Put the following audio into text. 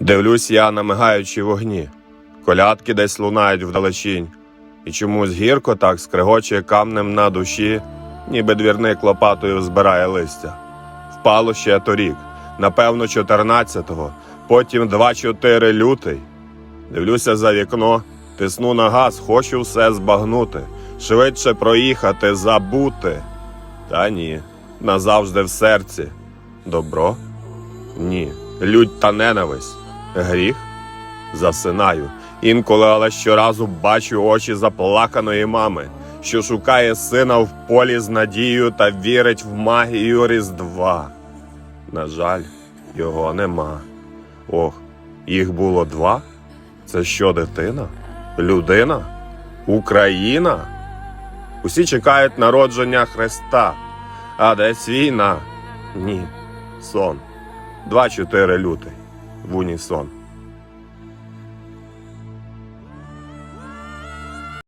Дивлюсь я на мигаючі вогні. Колядки десь лунають вдалечінь, і чомусь гірко так скрегоче камнем на душі, ніби двірник лопатою збирає листя. Впало ще торік, напевно, 14-го, потім 2-4 лютий. Дивлюся за вікно, тисну на газ, хочу все збагнути, швидше проїхати, забути. Та ні, назавжди в серці. Добро? Ні. Лють та ненависть. Гріх? Засинаю. Інколи, але щоразу бачу очі заплаканої мами, що шукає сина в полі з надією та вірить в магію Різдва. На жаль, його нема. Ох, їх було два? Це що, дитина? Людина? Україна? Усі чекають народження Христа. А десь війна? Ні. Сон. 2-4 лютий. В унісон.